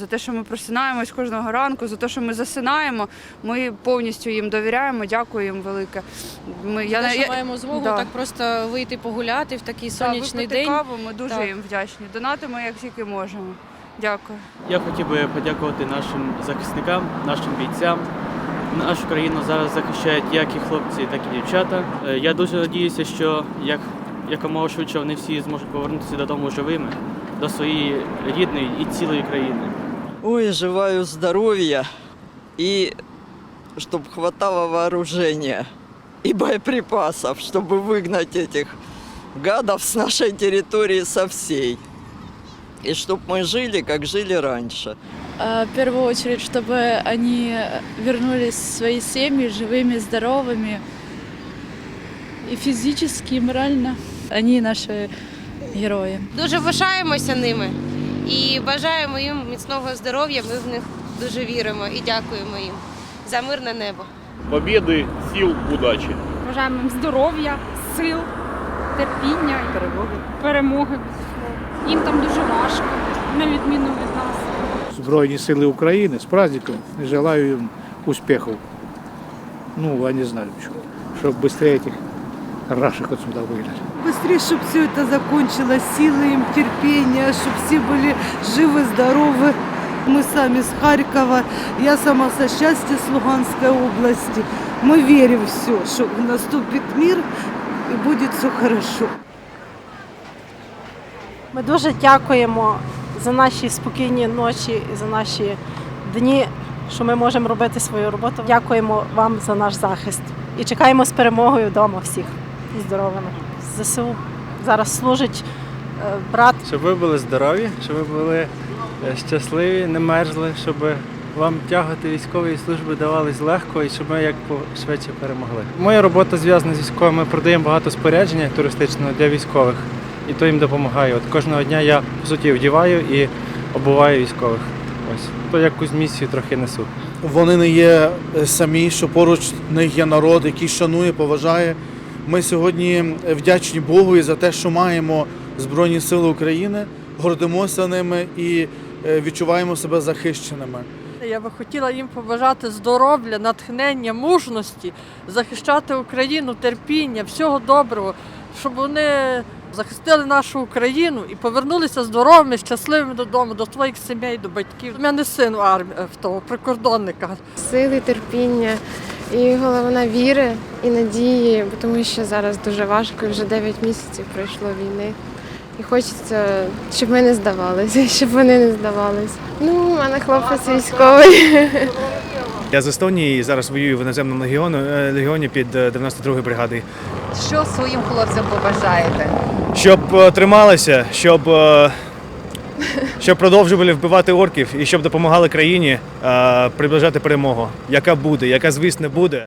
За те, що ми просинаємось кожного ранку, за те, що ми засинаємо, ми повністю їм довіряємо. Дякую їм велике. Ми Те, що я- маємо змогу да. так просто вийти погуляти в такий сонячний випити день. каву, ми дуже Так. їм вдячні. Донатимо як тільки можемо. Дякую. Я хотів би подякувати нашим захисникам, нашим бійцям. Нашу країну зараз захищають як і хлопці, так і дівчата. Е, Я дуже надіюся, що як якомога швидше вони всі зможуть повернутися додому живими, до своєї рідної і цілої країни. Ой, желаю здоровья и чтобы хватало вооружения и боеприпасов, чтобы выгнать этих гадов с нашей территории со всей. И чтобы мы жили, как жили раньше. А, В первую очередь, чтобы они вернулись в свои семьи живыми, здоровыми и физически, и морально. Они наши герои. Дуже пишаємося ними і бажаємо їм міцного здоров'я. Ми в них дуже віримо і дякуємо їм за мирне небо. победы, сил, удачи. Бажаємо їм здоров'я, сил, терпіння і перемоги. Перемоги, безумовно. Їм там дуже важко, на відміну від нас. Збройні сили України з праздником и желаю им успехов. Ну, я не знаю, чтобы быстрее этих рашек отсюда выгнали. Быстрее, чтобы все это закончилось, силы им, терпения, чтобы все были живы, здоровы. Мы сами с Харькова, я сама со счастья с Луганской области. Мы верим в все, что наступит мир и будет все хорошо. Ми дуже дякуємо за наші спокійні ночі і за наші дні, що ми можемо робити свою роботу. Дякуємо вам за наш захист і чекаємо з перемогою вдома всіх і здоровими. ЗСУ зараз служить е, брат. Щоб ви були здорові, щоб ви були е, щасливі, не мерзли, щоб вам тягати військової служби давалось легко і щоб ми як швидше перемогли. Моя робота зв'язана з військовими. Ми продаємо багато спорядження туристичного для військових, і то їм допомагає. От кожного дня я по суті вдіваю і обуваю військових. Ось то якусь місію трохи несу. Вони не є самі, що поруч них є народ, який шанує, поважає. Ми сьогодні вдячні Богу і за те, що маємо Збройні Сили України, гордимося ними і е, відчуваємо себе захищеними. Я би хотіла їм побажати здоров'я, натхнення, мужності, захищати Україну, терпіння, всього доброго, щоб вони захистили нашу Україну і повернулися здоровими, щасливими додому, до своїх сімей, до батьків. У мене син в армії в того прикордонника. Сили, терпіння і головна віри і надії, бо тому що зараз дуже важко, вже 9 місяців пройшло війни. І хочеться, щоб ми не здавалися, щоб вони не здавались. Ну, у мене хлопець військовий. Я з Естонії і зараз воюю в іноземному легіону легіоні під 92-ю бригадою. Що своїм хлопцям побажаєте? Щоб е, трималися, щоб, е, щоб продовжували вбивати орків і щоб допомагали країні е, приближати перемогу, яка буде, яка звісно буде.